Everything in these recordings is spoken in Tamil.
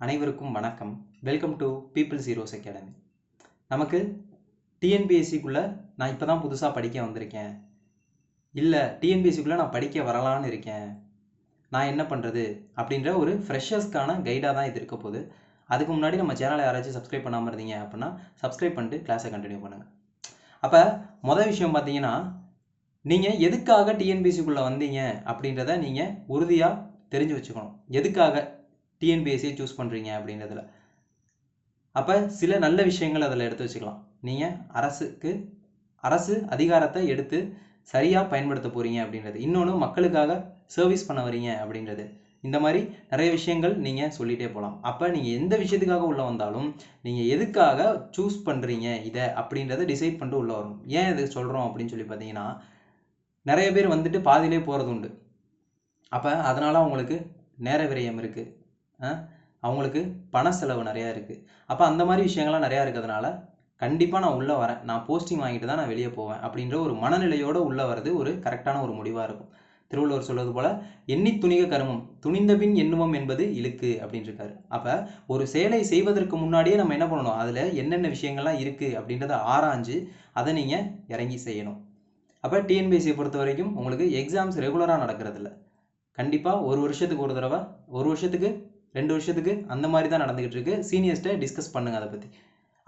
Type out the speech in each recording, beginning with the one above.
அனைவருக்கும் வணக்கம். Welcome to people's heroes academy நமக்கு டிஎன்பிஎஸ்சிக்குள்ளே நான் இப்போ தான் புதுசாக படிக்க வந்திருக்கேன். இல்லை டிஎன்பிஎஸ்சிக்குள்ளே நான் படிக்க வரலான்னு இருக்கேன். நான் என்ன பண்ணுறது அப்படின்ற ஒரு ஃப்ரெஷர்ஸ்க்கான கைடாக தான் இது இருக்க போகுது. அதுக்கு முன்னாடி நம்ம சேனலை யாராச்சும் சப்ஸ்கிரைப் பண்ணாமல் இருந்தீங்க அப்படின்னா சப்ஸ்கிரைப் பண்ணிட்டு கிளாஸை கண்டினியூ பண்ணுங்கள் அப்போ மொதல் விஷயம் பார்த்தீங்கன்னா நீங்கள் எதுக்காக டிஎன்பிஎஸ்சிக்குள்ளே வந்தீங்க அப்படின்றத நீங்கள் உறுதியாக தெரிஞ்சு வச்சுக்கணும். எதுக்காக? டிஎன்பிஎஸ்சியை சூஸ் பண்ணுறீங்க அப்படின்றதுல. அப்போ சில நல்ல விஷயங்கள் அதில் எடுத்து வச்சுக்கலாம். நீங்கள் அரசுக்கு அரசு அதிகாரத்தை எடுத்து சரியாக பயன்படுத்த போகிறீங்க அப்படின்றது. இன்னொன்று மக்களுக்காக சர்வீஸ் பண்ண வரீங்க அப்படின்றது. இந்த மாதிரி நிறைய விஷயங்கள் நீங்கள் சொல்லிகிட்டே போகலாம். அப்போ நீங்கள் எந்த விஷயத்துக்காக உள்ளே வந்தாலும் நீங்கள் எதுக்காக சூஸ் பண்ணுறீங்க இதை அப்படின்றத டிசைட் பண்ணிட்டு உள்ளே வரணும். ஏன் இது சொல்கிறோம் அப்படின்னு சொல்லி பார்த்தீங்கன்னா நிறைய பேர் வந்துட்டு பாதியிலே போகிறது உண்டு. அப்போ அதனால் அவங்களுக்கு நேர விரயம் இருக்குது அவங்களுக்கு பண செலவு நிறையா இருக்குது அப்போ அந்த மாதிரி விஷயங்கள்லாம் நிறையா இருக்கிறதுனால கண்டிப்பாக நான் உள்ளே வரேன். நான் போஸ்டிங் வாங்கிட்டு தான் நான் வெளியே போவேன் அப்படின்ற ஒரு மனநிலையோடு உள்ளே வர்றது ஒரு கரெக்டான ஒரு முடிவாக இருக்கும். திருவள்ளுவர் சொல்வது போல எண்ணி துணிக கருமம் துணிந்த பின் எண்ணுவம் என்பது இழுக்கு அப்படின்னு இருக்காரு அப்போ ஒரு செயலை செய்வதற்கு முன்னாடியே நம்ம என்ன பண்ணணும்? அதில் என்னென்ன விஷயங்கள்லாம் இருக்குது அப்படின்றத ஆராய்ஞ்சு அதை நீங்கள் இறங்கி செய்யணும். அப்போ டிஎன்பிஎஸ்சியை பொறுத்த வரைக்கும் உங்களுக்கு எக்ஸாம்ஸ் ரெகுலராக நடக்கிறதில்ல. கண்டிப்பாக ஒரு வருஷத்துக்கு ஒரு தடவை ஒரு வருஷத்துக்கு ரெண்டு வருஷத்துக்கு அந்த மாதிரி தான் நடந்துகிட்டு இருக்கு. சீனியர்ஸ்ட்டை டிஸ்கஸ் பண்ணுங்க அதை பற்றி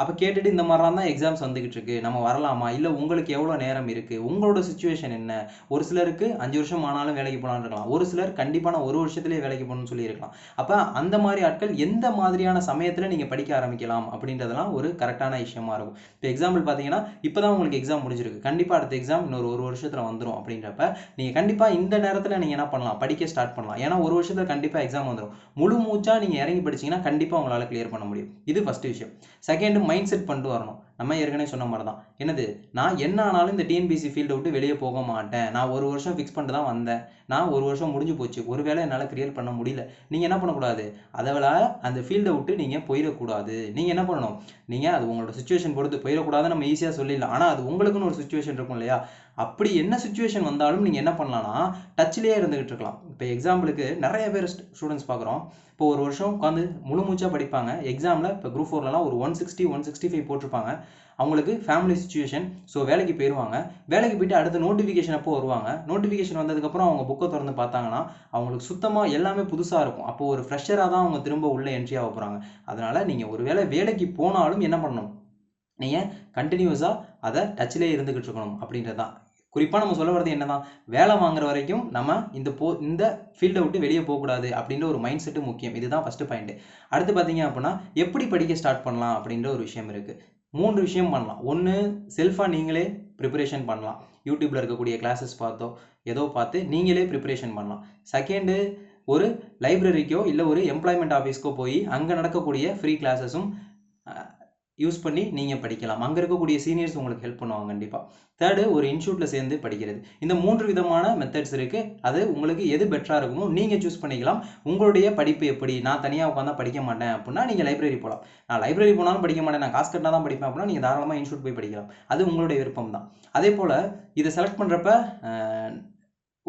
அப்போ கேட்டுட்டு இந்த மாதிரிலாம் தான் எக்ஸாம்ஸ் வந்துக்கிட்டு இருக்கு நம்ம வரலாமா? இல்லை உங்களுக்கு எவ்வளோ நேரம் இருக்குது உங்களோட சுச்சுவேஷன் என்ன? ஒரு சிலருக்கு அஞ்சு வருஷம் ஆனாலும் வேலைக்கு போகலான்னு இருக்கலாம். ஒரு சிலர் கண்டிப்பாக நான் ஒரு வருஷத்துலேயே வேலைக்கு போகணும்னு சொல்லியிருக்கலாம் அப்போ அந்த மாதிரி ஆட்கள் எந்த மாதிரியான சமயத்தில் நீங்கள் படிக்க ஆரம்பிக்கலாம்? அப்படின்றதெல்லாம் ஒரு கரெக்டான விஷயமா இருக்கும். இப்போ எக்ஸாம்பிள் பார்த்தீங்கன்னா இப்போ தான் உங்களுக்கு எக்ஸாம் முடிஞ்சிருக்கு. கண்டிப்பாக அடுத்த எக்ஸாம் இன்னொரு ஒரு வருஷத்தில் வந்துடும் அப்படின்றப்ப நீங்கள் கண்டிப்பாக இந்த நேரத்தில் நீங்கள் என்ன பண்ணலாம்? படிக்க ஸ்டார்ட் பண்ணலாம். ஏன்னா ஒரு வருஷத்தில் கண்டிப்பாக எக்ஸாம் வந்துடும் முழு மூச்சாக நீங்கள் இறங்கி படிச்சீங்கன்னா கண்டிப்பாக உங்களால் கிளியர் பண்ண முடியும். இது ஃபஸ்ட்டு விஷயம். செகண்ட் மைண்ட் செட் பண்ணிட்டு வரணும். நம்ம ஏற்கனவே சொன்ன மாதிரி தான் என்னது? நான் என்ன ஆனாலும் இந்த டிஎன்பிசி ஃபீல்டை விட்டு வெளியே போக மாட்டேன். நான் ஒரு வருஷம் ஃபிக்ஸ் பண்ணிட்டு தான் வந்தேன். நான் ஒரு வருஷம் முடிஞ்சு போச்சு. ஒருவேளை என்னால் கிரியேட் பண்ண முடியல. நீங்கள் என்ன பண்ணக்கூடாது? அதை அந்த ஃபீல்டை விட்டு நீங்கள் போயிடக்கூடாது. நீங்கள் என்ன பண்ணணும்? நீங்கள் அது உங்களோட சுச்சுவேஷன் பொறுத்து போயிடக்கூடாதுன்னு நம்ம ஈஸியாக சொல்லிடலாம். ஆனால் அது உங்களுக்குன்னு ஒரு சுச்சுவேஷன் இருக்கும் இல்லையா? அப்படி என்ன சுச்சுவேஷன் வந்தாலும் நீங்கள் என்ன பண்ணலாம்னா டச்சிலேயே இருந்துகிட்டு இருக்கலாம். இப்போ எக்ஸாம்பிளுக்கு நிறைய பேர் ஸ்டூடெண்ட்ஸ் பார்க்குறோம். இப்போ ஒரு வருஷம் உட்காந்து முழு மூச்சாக படிப்பாங்க. எக்ஸாமில் இப்போ குரூப் ஃபோர்லலாம் ஒரு one sixty one sixty five போட்டிருப்பாங்க. அவங்களுக்கு ஃபேமிலி சுச்சுவேஷன் ஸோ வேலைக்கு போயிடுவாங்க வேலைக்கு போயிட்டு அடுத்த நோட்டிஃபிகேஷன் அப்போ வருவாங்க. நோட்டிஃபிகேஷன் வந்ததுக்கப்புறம் அவங்க புக்கை திறந்து பார்த்தாங்கன்னா அவங்களுக்கு சுத்தமாக எல்லாமே புதுசாக இருக்கும். அப்போ ஒரு ஃப்ரெஷராக தான் அவங்க திரும்ப உள்ளே என்ட்ரி ஆக போகிறாங்க அதனால் நீங்கள் ஒரு வேளை வேலைக்கு போனாலும் என்ன பண்ணணும்? நீங்கள் கண்டினியூஸாக அதை டச்சிலே இருந்துக்கிட்டு இருக்கணும் அப்படின்றது தான். குறிப்பாக நம்ம சொல்ல வர்றது என்னதான்? வேலை வாங்குற வரைக்கும் நம்ம இந்த போ இந்த ஃபீல்டை விட்டு வெளியே போகக்கூடாது அப்படின்ற ஒரு மைண்ட் செட்டு முக்கியம். இதுதான் ஃபஸ்ட்டு பாயிண்ட்டு அடுத்து பார்த்தீங்க அப்படின்னா எப்படி படிக்க ஸ்டார்ட் பண்ணலாம் அப்படின்ற ஒரு விஷயம் இருக்குது மூன்று விஷயம் பண்ணலாம். ஒன்று செல்ஃபாக நீங்களே ப்ரிப்பரேஷன் பண்ணலாம். யூடியூப்பில் இருக்கக்கூடிய கிளாஸஸ் பார்த்தோ ஏதோ பார்த்து நீங்களே ப்ரிப்பரேஷன் பண்ணலாம். செகண்டு ஒரு லைப்ரரிக்கோ இல்லை ஒரு எம்ப்ளாய்மெண்ட் ஆஃபீஸ்க்கோ போய் அங்கே நடக்கக்கூடிய ஃப்ரீ கிளாஸஸும் யூஸ் பண்ணி நீங்கள் படிக்கலாம். அங்கே இருக்கக்கூடிய சீனியர்ஸ் உங்களுக்கு ஹெல்ப் பண்ணுவாங்க கண்டிப்பாக தேர்டு ஒரு இன்ஸ்டியூட்டில் சேர்ந்து படிக்கிறது. இந்த மூன்று விதமான மெத்தட்ஸ் இருக்குது அது உங்களுக்கு எது பெட்டராக இருக்குமோ நீங்கள் சூஸ் பண்ணிக்கலாம். உங்களுடைய படிப்பு எப்படி? நான் தனியாக உட்காந்து படிக்க மாட்டேன் அப்படின்னா நீங்கள் லைப்ரரி போகலாம் நான் லைப்ரரி போனாலும் படிக்க மாட்டேன். நான் காசு கட்டினா தான் படிப்பேன் அப்படின்னா நீங்கள் தாராளமாக இன்ஸ்டியூட் போய் படிக்கலாம். அது உங்களுடைய விருப்பம் தான் அதே போல் இதை செலக்ட் பண்ணுறப்ப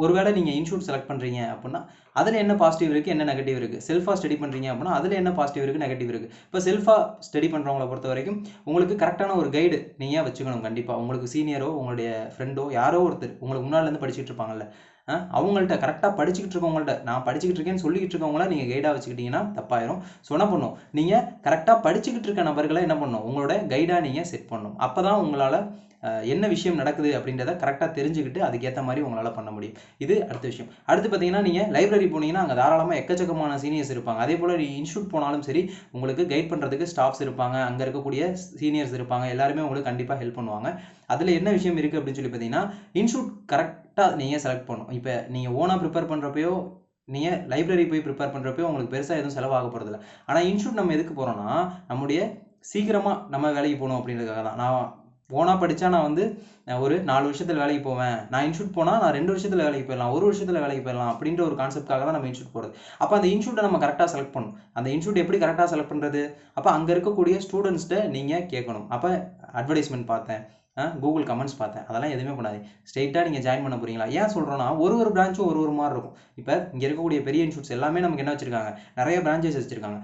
ஒருவேளை நீங்கள் இன்ஸ்டியூட் செலக்ட் பண்ணுறீங்க அப்படின்னா அதில் என்ன பாசிட்டிவ் இருக்குது என்ன நெகட்டிவ் இருக்குது செல்ஃபாக ஸ்டடி பண்ணுறீங்க அப்படின்னா அதில் என்ன பாசிட்டிவ் இருக்குது நெகட்டிவ் இருக்குது இப்போ செல்ஃபாக ஸ்டடி பண்ணுறவங்கள பொறுத்த வரைக்கும் உங்களுக்கு கரெக்டான ஒரு கைடு நீங்கள் வச்சுக்கணும் கண்டிப்பாக உங்களுக்கு சீனியரோ உங்களுடைய ஃப்ரெண்டோ யாரோ ஒருத்தர் உங்களுக்கு முன்னாடிலேருந்து படிச்சுட்டு இருப்பாங்கல்ல அவங்கள்ட்ட கரெக்டாக படிச்சுக்கிட்டு இருக்கவங்கள்ட்ட நான் படிச்சுக்கிட்டு இருக்கேன்னு சொல்லிக்கிட்டு இருக்கவங்கள நீங்கள் கைடாக வச்சுக்கிட்டீங்கன்னா தப்பாயிரும். ஸோ என்ன பண்ணும்? நீங்கள் கரெக்டாக படிச்சுக்கிட்டு இருக்க நபர்களை என்ன பண்ணணும் உங்களோட கைடாக நீங்கள் செட் பண்ணணும் அப்போ தான் உங்களால் என்ன விஷயம் நடக்குது அப்படின்றத கரெக்டாக தெரிஞ்சுக்கிட்டு அதுக்கேற்ற மாதிரி உங்களால் பண்ண முடியும். இது அடுத்த விஷயம். அடுத்து பார்த்தீங்கன்னா நீங்கள் லைப்ரரி போனீங்கன்னா அங்கே தாராளமாக எக்கச்சக்கமான சீனியர்ஸ் இருப்பாங்க. அதே போல் நீங்கள் இன்ஸ்டியூட் போனாலும் சரி உங்களுக்கு கைட் பண்ணுறதுக்கு ஸ்டாஃப்ஸ் இருப்பாங்க. அங்கே இருக்கக்கூடிய சீனியர்ஸ் இருப்பாங்க. எல்லாருமே உங்களுக்கு கண்டிப்பாக ஹெல்ப் பண்ணுவாங்க. அதில் என்ன விஷயம் இருக்குது அப்படின்னு சொல்லி பார்த்தீங்கன்னா இன்ஸ்டியூட் கரெக்டாக நீங்கள் செலக்ட் பண்ணணும். இப்போ நீங்கள் ஓனாக ப்ரிப்பேர் பண்ணுறப்பையோ நீங்கள் லைப்ரரி போய் ப்ரிப்பேர் பண்ணுறப்போ உங்களுக்கு பெருசாக எதுவும் செலவாக போகிறதில்ல ஆனால் இன்ஸ்டியூட் நம்ம எதுக்கு போகிறோன்னா நம்முடைய சீக்கிரமாக நம்ம வேலைக்கு போகணும் அப்படின்றதுக்காக தான் நான் ஓனாக படித்தா நான் வந்து ஒரு நாலு வருஷத்தில் வேலைக்கு போவேன். நான் இன்ஸ்டியூட் போனால் நான் ரெண்டு வருஷத்தில் வேலைக்கு போயிடலாம். ஒரு வருஷத்தில் வேலைக்கு போயிடலாம் அப்படின்ற ஒரு கான்செப்ட்காக தான் நம்ம இன்ஸ்டியூட் போகிறது அப்போ அந்த இன்ஸ்டியூட்டை நம்ம கரெக்டாக செலக்ட் பண்ணணும். அந்த இன்ஸ்டியூட் எப்படி கரெக்டாக செலக்ட் பண்ணுறது அப்போ அங்கே இருக்கக்கூடிய ஸ்டூடெண்ட்ஸ்கிட்ட நீங்கள் கேட்கணும். அப்போ அட்வர்டைஸ்மெண்ட் பார்த்தேன். கூகுள் கமெண்ட்ஸ் பார்த்தேன். அதெல்லாம் எதுவுமே பண்ணாது. ஸ்ட்ரெயிட்டாக நீங்கள் ஜாயின் பண்ண போறீங்களா? ஏன் சொல்கிறோன்னா ஒரு ஒரு பிரான்ச்சும் ஒரு ஒரு மாதிரி இருக்கும். இப்போ இங்கே இருக்கக்கூடிய பெரிய இன்ஸ்டியூட்ஸ் எல்லாமே நமக்கு என்ன வச்சுருக்காங்க? நிறைய பிரான்ச்சஸ் வச்சுருக்காங்க.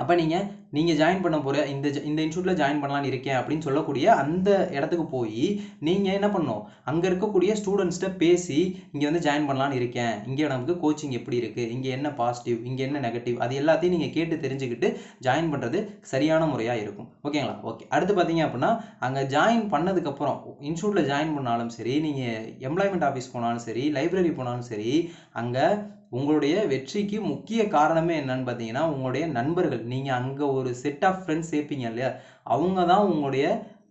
அப்போ நீங்கள் நீங்கள் ஜாயின் பண்ண போகிற இந்த ஜ- இந்த இன்ஸ்டியூட்டில் ஜாயின் பண்ணலான்னு இருக்கேன் அப்படின்னு சொல்லக்கூடிய அந்த இடத்துக்கு போய் நீங்கள் என்ன பண்ணணும்? அங்கே இருக்கக்கூடிய ஸ்டூடெண்ட்ஸ்கிட்ட பேசி இங்கே வந்து ஜாயின் பண்ணலான்னு இருக்கேன். இங்கே நமக்கு கோச்சிங் எப்படி இருக்குது இங்கே என்ன பாசிட்டிவ் இங்கே என்ன நெகட்டிவ் அது எல்லாத்தையும் நீங்கள் கேட்டு தெரிஞ்சுக்கிட்டு ஜாயின் பண்ணுறது சரியான முறையாக இருக்கும். ஓகேங்களா ஓகே அடுத்து பார்த்தீங்க அப்படின்னா அங்கே ஜாயின் பண்ணதுக்கப்புறம் இன்ஸ்டியூட்டில் ஜாயின் பண்ணாலும் சரி நீங்கள் எம்ப்ளாய்மெண்ட் ஆஃபீஸ் போனாலும் சரி லைப்ரரி போனாலும் சரி அங்கே உங்களுடைய வெற்றிக்கு முக்கிய காரணமே என்னன்னு பார்த்தீங்கன்னா உங்களுடைய நண்பர்கள். நீங்கள் அங்கே ஒரு செட் ஆஃப் ஃப்ரெண்ட்ஸ் சேர்ப்பீங்க இல்லையா? அவங்க தான் உங்களுடைய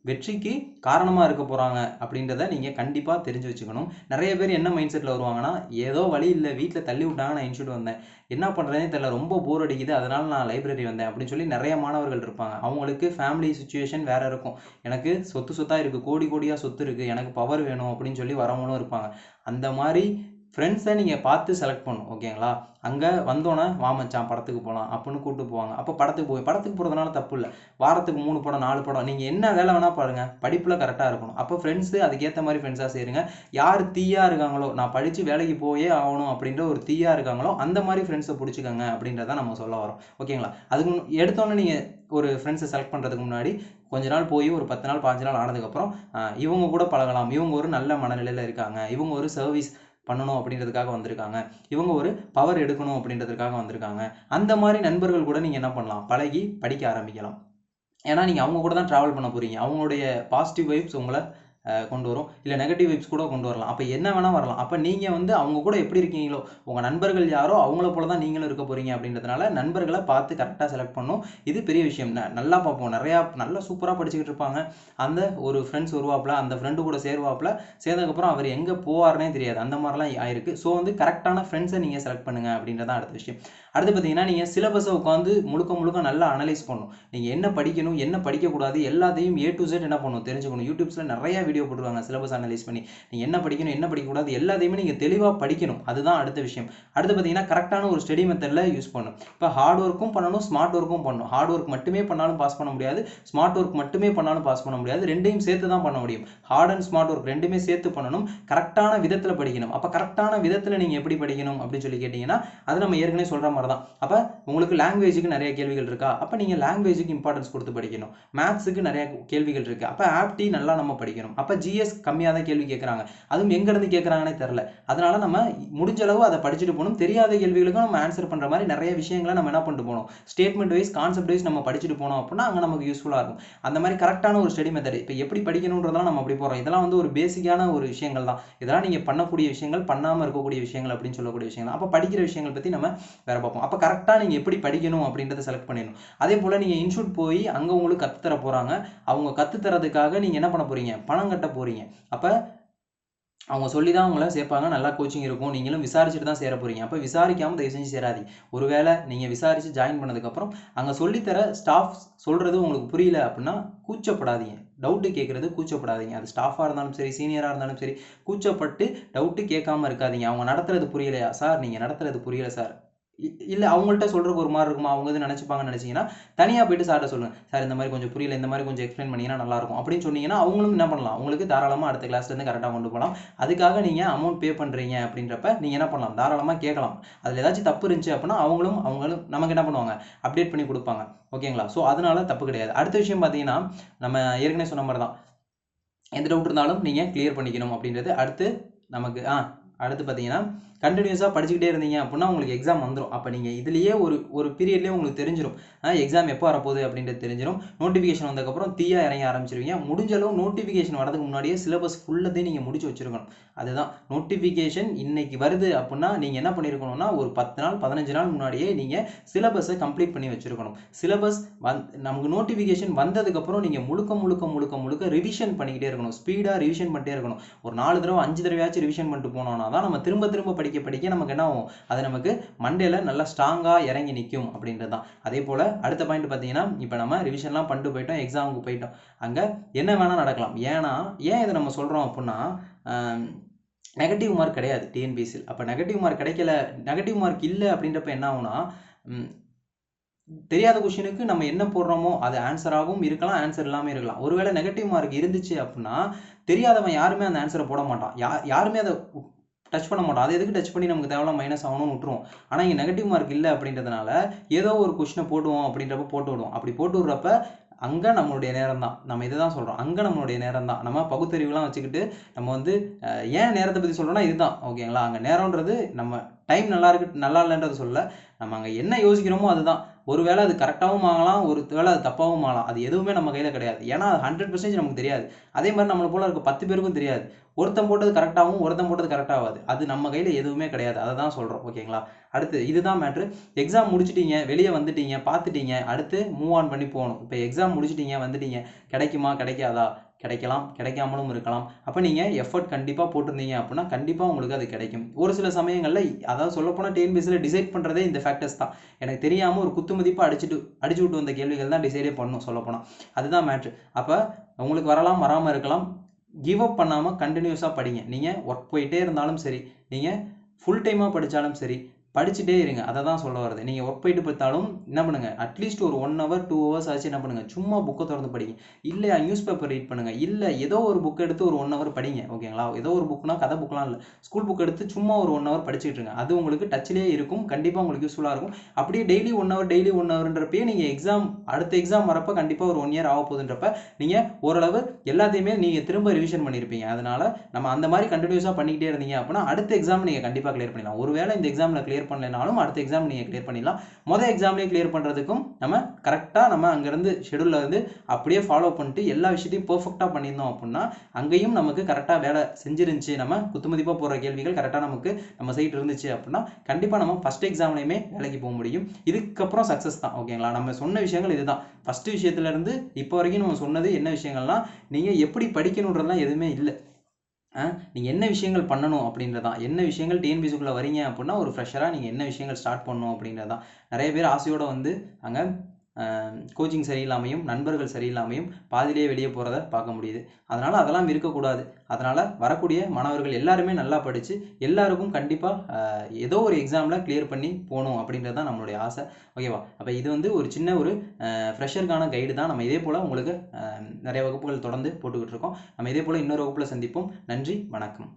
வெற்றிக்கு காரணமாக இருக்க போகிறாங்க அப்படின்றத நீங்கள் கண்டிப்பாக தெரிஞ்சு வச்சுக்கணும். நிறைய பேர் என்ன மைண்ட் செட்டில் வருவாங்கன்னா ஏதோ வழி இல்லை வீட்டில் தள்ளி விட்டாங்க நான் இன்ஸ்டியூட் வந்தேன். என்ன பண்ணுறதுனே தெரியல ரொம்ப போர் அடிக்குது அதனால் நான் லைப்ரரி வந்தேன் அப்படின்னு சொல்லி நிறைய மாணவர்கள் இருப்பாங்க. அவங்களுக்கு ஃபேமிலி சுச்சுவேஷன் வேறு இருக்கும். எனக்கு சொத்து சொத்தாக இருக்குது கோடி கோடியாக சொத்து இருக்குது எனக்கு பவர் வேணும் அப்படின்னு சொல்லி வரவங்களும் இருப்பாங்க. அந்த மாதிரி ஃப்ரெண்ட்ஸை நீங்கள் பார்த்து செலக்ட் பண்ணும் ஓகேங்களா அங்கே வந்தோன்னே வாமச்சான் படத்துக்கு போகலாம் அப்படின்னு கூப்பிட்டு போவாங்க. அப்போ படத்துக்கு போய் படத்துக்கு போகிறதுனால தப்பு இல்லை. வாரத்துக்கு மூணு படம் நாலு படம் நீங்கள் என்ன வேலை வேணால் பாருங்கள் படிப்பில் கரெக்டாக இருக்கணும். அப்போ ஃப்ரெண்ட்ஸு அதுக்கேற்ற மாதிரி ஃப்ரெண்ட்ஸாக சேருங்க. யார் தீயாக இருக்காங்களோ நான் படித்து வேலைக்கு போயே ஆகணும் அப்படின்ற ஒரு தீயாக இருக்காங்களோ அந்த மாதிரி ஃப்ரெண்ட்ஸை பிடிச்சிக்கோங்க அப்படின்றத நம்ம சொல்ல வரோம் ஓகேங்களா அதுக்கு முன்- எடுத்தோன்னே நீங்கள் ஒரு ஃப்ரெண்ட்ஸை செலக்ட் பண்ணுறதுக்கு முன்னாடி கொஞ்ச நாள் போய் ஒரு பத்து நாள் பாஞ்சு நாள் ஆனதுக்கப்புறம் இவங்க கூட பழகலாம். இவங்க ஒரு நல்ல மனநிலையில் இருக்காங்க. இவங்க ஒரு சர்வீஸ் பண்ணணும் அப்படின்றதுக்காக வந்திருக்காங்க. இவங்க ஒரு பவர் எடுக்கணும் அப்படின்றதுக்காக வந்திருக்காங்க. அந்த மாதிரி நண்பர்கள் கூட நீங்கள் என்ன பண்ணலாம்? பழகி படிக்க ஆரம்பிக்கலாம். ஏன்னா நீங்கள் அவங்க கூட தான் ட்ராவல் பண்ண போகிறீங்க அவங்களுடைய பாசிட்டிவ் வைப்ஸ் உங்களை கொண்டு வரும். இல்லை நெகட்டிவ் வைப்ஸ் கூட கொண்டு வரலாம். அப்போ என்ன வேணால் வரலாம். அப்போ நீங்கள் வந்து அவங்க கூட எப்படி இருக்கீங்களோ உங்கள் நண்பர்கள் யாரோ அவங்கள போல தான் நீங்களும் இருக்க போகிறீங்க அப்படின்றதுனால நண்பர்களை பார்த்து கரெக்டாக செலக்ட் பண்ணும். இது பெரிய விஷயம். நல்லா பார்ப்போம். நிறையா நல்லா சூப்பராக படிச்சுக்கிட்டு இருப்பாங்க. அந்த ஒரு ஃப்ரெண்ட்ஸ் வருவாப்புல அந்த ஃப்ரெண்டு கூட சேருவாப்பில். சேர்ந்ததுக்கப்புறம் அவர் எங்கே போவார்னே தெரியாது. அந்த மாதிரிலாம் ஆயிருக்கு. ஸோ வந்து கரெக்டான ஃப்ரெண்ட்ஸை நீங்கள் செலக்ட் பண்ணுங்க அப்படின்றதான் அடுத்த விஷயம். அடுத்து பார்த்தீங்கன்னா நீங்கள் சிலபஸை உட்காந்து முழுக்க முழுக்க நல்லா அனலைஸ் பண்ணணும். நீங்கள் என்ன படிக்கணும் என்ன படிக்கக்கூடாது எல்லாத்தையும் ஏ டு Z என்ன பண்ணணும் தெரிஞ்சுக்கணும். யூடியூப்ஸில் நிறையா வீடியோ போட்டுருவாங்க சிலபஸ் அனலைஸ் பண்ணி. நீங்கள் என்ன படிக்கணும் என்ன படிக்கக்கூடாது எல்லாத்தையுமே நீங்கள் தெளிவாக படிக்கணும். அதுதான் அடுத்த விஷயம். அடுத்து பார்த்தீங்கன்னா கரெக்டான ஒரு ஸ்டடி மெத்தடில் யூஸ் பண்ணணும். இப்போ ஹார்ட் ஒர்க்கும் பண்ணணும் ஸ்மார்ட் ஒர்க்கும் பண்ணணும். ஹார்ட் ஒர்க் மட்டுமே பண்ணாலும் பாஸ் பண்ண முடியாது ஸ்மார்ட் ஒர்க் மட்டுமே பண்ணாலும் பாஸ் பண்ண முடியாது. ரெண்டையும் சேர்த்து தான் பண்ண முடியும். ஹார்ட் அண்ட் ஸ்மார்ட் ஒர்க் ரெண்டுமே சேர்த்து பண்ணணும். கரெக்டான விதத்தில் படிக்கணும். அப்போ கரெக்டான விதத்தில் நீங்கள் எப்படி படிக்கணும் அப்படின்னு சொல்லி கேட்டிங்கன்னா அது நம்ம ஏற்கனவே சொல்கிற மாதிரி தான் அப்போ உங்களுக்கு லாங்குவேஜுக்கு நிறைய கேள்விகள் இருக்கா? அப்போ நீங்கள் லாங்குவேஜுக்கு இம்பார்ட்டன்ஸ் கொடுத்து படிக்கணும். மேத்ஸுக்கு நிறைய கேள்விகள் இருக்குது அப்போ ஆப்டி நல்லா நம்ம படிக்கணும். அப்போ ஜிஎஸ் கம்மியாக தான் கேள்வி கேட்குறாங்க அதுவும் எங்கேருந்து கேட்குறாங்கன்னே தெரில அதனால் நம்ம முடிஞ்ச அளவு அதை படிச்சுட்டு போகணும். தெரியாத கேள்விகளுக்கும் நம்ம ஆன்சர் பண்ணுற மாதிரி நிறைய விஷயங்களை நம்ம என்ன பண்ணிட்டு போகணும்? ஸ்டேட்மெண்ட் வைஸ் கான்செப்ட் வைஸ் நம்ம படிச்சுட்டு போனோம் அப்படின்னா அங்கே நமக்கு யூஸ்ஃபுல்லாக இருக்கும். அந்த மாதிரி கரெக்டான ஒரு ஸ்டடி மெத்தட் இப்போ எப்படி படிக்கணுன்றதெல்லாம் நம்ம அப்படி போகிறோம் இதெல்லாம் வந்து ஒரு பேசிக்கான ஒரு விஷயங்கள் தான். இதெல்லாம் நீங்கள் பண்ணக்கூடிய விஷயங்கள் பண்ணாமல் இருக்கக்கூடிய விஷயங்கள் அப்படின்னு சொல்லக்கூடிய விஷயங்கள் அப்போ படிக்கிற விஷயங்கள் பற்றி நம்ம வேற பார்ப்போம். அப்போ கரெக்டாக நீங்கள் எப்படி படிக்கணும் அப்படின்றத செலக்ட் பண்ணிடணும். அதே போல் நீங்கள் இன்ஸ்டியூட் போய் அங்கே உங்களுக்கு கற்றுத்தர போகிறாங்க அவங்க கற்றுத்தரதுக்காக நீங்கள் என்ன பண்ண போகிறீங்க பணம் கட்ட போகிறீங்க அப்போ அவங்க சொல்லி தான் அவங்கள சேர்ப்பாங்க. நல்லா கோச்சிங் இருக்கும். நீங்களும் விசாரிச்சுட்டு தான் சேர போகிறீங்க அப்போ விசாரிக்காமல் தயவு செஞ்சு சேராதீங்க. ஒருவேளை நீங்கள் விசாரித்து ஜாயின் பண்ணதுக்கப்புறம் அங்கே சொல்லித்தர ஸ்டாஃப் சொல்கிறது உங்களுக்கு புரியல அப்படின்னா கூச்சப்படாதீங்க. டவுட்டு கேட்குறது கூச்சப்படாதீங்க. அது ஸ்டாஃபாக இருந்தாலும் சரி சீனியராக இருந்தாலும் சரி கூச்சப்பட்டு டவுட்டு கேட்காம இருக்காதீங்க. அவங்க நடத்துறது புரியலையா? சார் நீங்கள் நடத்துறது புரியல சார். இல்லை அவங்கள்ட்ட சொல்கிறதுக்கு ஒரு மாதிரி இருக்குமா? அவங்க எது நினச்சிப்பாங்கன்னு நினச்சிங்கன்னா தனியாக போயிட்டு சார்ட்ட சொல்லுங்கள் சார் இந்த மாதிரி கொஞ்சம் புரியல இந்த மாதிரி கொஞ்சம் எக்ஸ்பிளைன் பண்ணிங்கன்னா நல்லாயிருக்கும். அப்படின்னு சொன்னீங்கன்னா அவங்களும் என்ன பண்ணலாம்? உங்களுக்கு தாராளமாக அடுத்த கிளாஸ்லேருந்து கரெக்டாக கொண்டு போகலாம். அதுக்காக நீங்கள் அமௌண்ட் பே பண்ணுறீங்க அப்படின்றப்ப நீங்கள் என்ன பண்ணலாம்? தாராளமாக கேட்கலாம். அதில் ஏதாச்சும் தப்பு இருந்துச்சு அப்படின்னா அவங்களும் அவங்களும் நமக்கு என்ன பண்ணுவாங்க? அப்டேட் பண்ணி கொடுப்பாங்க. ஓகேங்களா ஸோ அதனால தப்பு கிடையாது. அடுத்த விஷயம் பார்த்தீங்கன்னா நம்ம ஏற்கனவே சொன்ன மாதிரி தான் எந்த டவுட் இருந்தாலும் நீங்கள் கிளியர் பண்ணிக்கணும் அப்படின்றது அடுத்து நமக்கு ஆ அடுத்து பார்த்தீங்கன்னா கண்டினியூஸாக படிச்சுக்கிட்டே இருந்தீங்க அப்படின்னா உங்களுக்கு எக்ஸாம் வந்துடும் அப்போ நீங்கள் இதுலேயே ஒரு ஒரு பீரியட்லேயே உங்களுக்கு தெரிஞ்சிடும் எக்ஸாம் எப்போ வரப்போகுது அப்படின்றது தெரிஞ்சிடும் நோட்டிஃபிகேஷன் வந்ததுக்கப்புறம் தீயாக இறங்க ஆரம்பிச்சிருவீங்க. முடிஞ்ச அளவு நோட்டிஃபிகேஷன் வரதுக்கு முன்னாடியே சிலபஸ் ஃபுல்லத்தையும் நீங்கள் முடிச்சு வச்சிருக்கணும். அதுதான். நோட்டிஃபிகேஷன் இன்னைக்கு வருது அப்படின்னா நீங்கள் என்ன பண்ணியிருக்கணும்னா ஒரு பத்து நாள் பதினஞ்சு நாள் முன்னாடியே நீங்கள் சிலபஸை கம்ப்ளீட் பண்ணி வச்சிருக்கணும். சிலபஸ் வந் நமக்கு நோட்டிஃபிகேஷன் வந்ததுக்கப்புறம் நீங்கள் முழுக்க முழுக்க முழுக்க முழுக்க ரிவிஷன் பண்ணிக்கிட்டே இருக்கணும். ஸ்பீடாக ரிவிஷன் பண்ணிட்டே இருக்கணும். ஒரு நாலு தடவை அஞ்சு தடவையாச்சும் ரிவிஷன் பண்ணிட்டு போனோம்னா தான் நம்ம திரும்ப திரும்ப படிக்க படிக்க நமக்கு என்ன ஆகும்? அது நமக்கு மண்டேல நல்லா ஸ்ட்ராங்காக இறங்கி நிற்கும் அப்படின்றது தான் அதே போல் அடுத்த பாயிண்ட் பார்த்தீங்கன்னா இப்போ நம்ம ரிவிஷன்லாம் பண்ணிட்டு போயிட்டோம் எக்ஸாமுக்கு போயிட்டோம். அங்கே என்ன வேணால் நடக்கலாம். ஏன்னா ஏன் இதை நம்ம சொல்கிறோம் அப்படின்னா நெகட்டிவ் மார்க் கிடையாது டிஎன்பிஎஸ்சியில் அப்போ நெகட்டிவ் மார்க் கிடைக்கல நெகட்டிவ் மார்க் இல்லை அப்படின்றப்ப என்ன ஆகும்னா தெரியாத கொஷினுக்கு நம்ம என்ன போடுறோமோ அது ஆன்சராகவும் இருக்கலாம் ஆன்சர் இல்லாமல் இருக்கலாம். ஒருவேளை நெகட்டிவ் மார்க் இருந்துச்சு அப்படின்னா தெரியாதவன் யாருமே அந்த ஆன்சரை போட மாட்டான். யா யாருமே அதை டச் பண்ண மாட்டோம். அது எதுக்கு டச் பண்ணி நமக்கு தேவையில்ல மைனஸ் ஆகணும்னு விட்டுருவோம். ஆனால் இங்கே நெகட்டிவ் மார்க் இல்லை அப்படின்றதுனால ஏதோ ஒரு கொஷினை போடுவோம் அப்படின்றப்ப போட்டு விடுவோம். அப்படி போட்டு விட்றப்ப அங்கே நம்மளுடைய நேரம் தான். நம்ம இதை தான் சொல்கிறோம் அங்கே நம்மளுடைய நேரம் தான். நம்ம பகுத்தறிவுலாம் வச்சுக்கிட்டு நம்ம வந்து ஏன் நேரத்தை பற்றி சொல்கிறோம்னா இதுதான். ஓகேங்களா அங்கே நேரம்ன்றது நம்ம டைம் நல்லா இருக்கு நல்லா இல்லைன்றது சொல்ல நம்ம அங்கே என்ன யோசிக்கிறோமோ அதுதான். ஒருவேளை அது கரெக்டாகவும் ஆகலாம் ஒரு வேளை அது தப்பாகவும் ஆகலாம். அது எதுவுமே நம்ம கையில் கிடையாது. ஏன்னா அது ஹண்ட்ரட் பர்சன்டேஜ் நமக்கு தெரியாது. அதே மாதிரி நம்மளை போல இருக்க பத்து பேருக்கும் தெரியாது. ஒருத்தன் போட்டது கரெக்டாகவும் ஒருத்தன் போட்டது கரெக்டாகாது அது நம்ம கையில் எதுவுமே கிடையாது. அதை தான் சொல்கிறோம் ஓகேங்களா? அடுத்து இதுதான் மேட்ரு எக்ஸாம் முடிச்சிட்டீங்க வெளியே வந்துட்டீங்க பார்த்துட்டீங்க. அடுத்து மூவ் ஆன் பண்ணி போகணும். இப்போ எக்ஸாம் முடிச்சிட்டீங்க வந்துட்டீங்க. கிடைக்குமா கிடைக்காதா? கிடைக்கலாம் கிடைக்காமலும் இருக்கலாம். அப்போ நீங்கள் எஃபர்ட் கண்டிப்பாக போட்டிருந்தீங்க அப்படின்னா கண்டிப்பாக உங்களுக்கு அது கிடைக்கும். ஒரு சில சமயங்களில் அதாவது சொல்லப்போனால் டிஎன்பிஎஸ்சியில் டிசைட் பண்ணுறதே இந்த ஃபேக்டர்ஸ் தான். எனக்கு தெரியாமல் ஒரு குத்து மதிப்பாக அடிச்சுட்டு அடிச்சு விட்டு வந்த கேள்விகள் தான் டிசைடே பண்ணணும் சொல்லப்போனால் அதுதான் மேட்ரு அப்போ உங்களுக்கு வரலாம் வராமல் இருக்கலாம். கிவ் அப் பண்ணாமல் கண்டினியூஸாக படிங்க. நீங்கள் ஒர்க் போயிட்டே இருந்தாலும் சரி நீங்கள் ஃபுல் டைமாக படித்தாலும் சரி படிச்சுட்டே இருங்க. அதை தான் சொல்ல வருது நீங்கள் ஒர்க் போயிட்டு பார்த்தாலும் என்ன பண்ணுங்கள் அட்லீஸ்ட் ஒரு ஒன் ஹவர் டூ ஹவர்ஸ் ஆச்சு என்ன பண்ணுங்கள் சும்மா புக்கை திறந்து படிங்க. இல்லை நியூஸ் பேப்பர் ரீட் பண்ணுங்கள் இல்லை ஏதோ ஒரு புக் எடுத்து ஒரு ஒன் ஹவர் படிங்க. ஓகேங்களா ஏதோ ஒரு புக்னா கதை புக்லாம் இல்லை. ஸ்கூல் புக் எடுத்து சும்மா ஒரு ஒன் ஹவர் படிச்சுட்டு இருங்க. அது உங்களுக்கு டச்சிலே இருக்கும். கண்டிப்பாக உங்களுக்கு யூஸ்ஃபுல்லாக இருக்கும். அப்படியே daily one hour daily one ஹவர்ன்றப்பே நீங்கள் எக்ஸாம் அடுத்த எக்ஸாம் வரப்போ கண்டிப்பாக ஒரு ஒன் இயர் ஆக போகுதுன்றப்ப நீங்கள் ஓரளவு எல்லாத்தையுமே நீங்கள் திரும்ப ரிவிஷன் பண்ணியிருப்பீங்க அதனால் நம்ம அந்த மாதிரி கண்டினியூஸாக பண்ணிக்கிட்டே இருந்தீங்க அப்படின்னா அடுத்த எக்ஸாம் நீங்கள் கண்டிப்பாக கிளியர் பண்ணிடலாம். ஒருவேளை இந்த எக்ஸாமில் கிளியர் பண்ணலைனாலும் அடுத்த எக்ஸாம் நீங்கள் கிளியர் பண்ணிடலாம். மொதல் எக்ஸாம்லேயே கிளியர் பண்ணுறதுக்கும் நம்ம கரெக்டாக நம்ம அங்கேருந்து ஷெடியூலில் இருந்து அப்படியே ஃபாலோ பண்ணிட்டு எல்லா விஷயத்தையும் பர்ஃபெக்டாக பண்ணியிருந்தோம் அப்படின்னா அங்கேயும் நமக்கு கரெக்டாக வேலை செஞ்சிருந்துச்சு. நம்ம குத்துமதிப்பாக போடுற கேள்விகள் கரெக்டாக நமக்கு நம்ம சைட் இருந்துச்சு அப்படின்னா கண்டிப்பாக நம்ம ஃபஸ்ட் எக்ஸாம்லையுமே வேலைக்கு போக முடியும். இதுக்கப்புறம் சக்ஸஸ் தான் ஓகேங்களா நம்ம சொன்ன விஷயங்கள் இதுதான். ஃபஸ்ட்டு விஷயத்துலேருந்து இப்போ வரைக்கும் நம்ம சொன்னது என்ன விஷயங்கள்லாம் நீங்கள் எப்படி படிக்கணுன்றதுலாம் எதுவுமே இல்லை. நீங்கள் என்ன விஷயங்கள் பண்ணணும் அப்படின்றதான். என்ன விஷயங்கள் டிஎன்பிசிக்குள்ளே வரீங்க அப்படின்னா ஒரு ஃப்ரெஷராக நீங்கள் என்ன விஷயங்கள் ஸ்டார்ட் பண்ணணும் அப்படின்றதான். நிறைய பேர் ஆசையோடு வந்து அங்கே கோச்சிங் சரியில்லாமையும் நண்பர்கள் சரியில்லாமையும் பாதியிலேயே வெளியே போகிறத பார்க்க முடியுது. அதனால் அதெல்லாம் இருக்கக்கூடாது. அதனால் வரக்கூடிய மாணவர்கள் எல்லாருமே நல்லா படித்து எல்லாருக்கும் கண்டிப்பாக ஏதோ ஒரு எக்ஸாமில் கிளியர் பண்ணி போகணும் அப்படின்றது தான் நம்மளுடைய ஆசை. ஓகேவா அப்போ இது வந்து ஒரு சின்ன ஒரு ஃப்ரெஷருக்கான கைடு தான். நம்ம இதே போல் உங்களுக்கு நிறைய வகுப்புகள் தொடர்ந்து போட்டுக்கிட்டு இருக்கோம். நம்ம இதே போல் இன்னொரு வகுப்பில் சந்திப்போம். நன்றி வணக்கம்.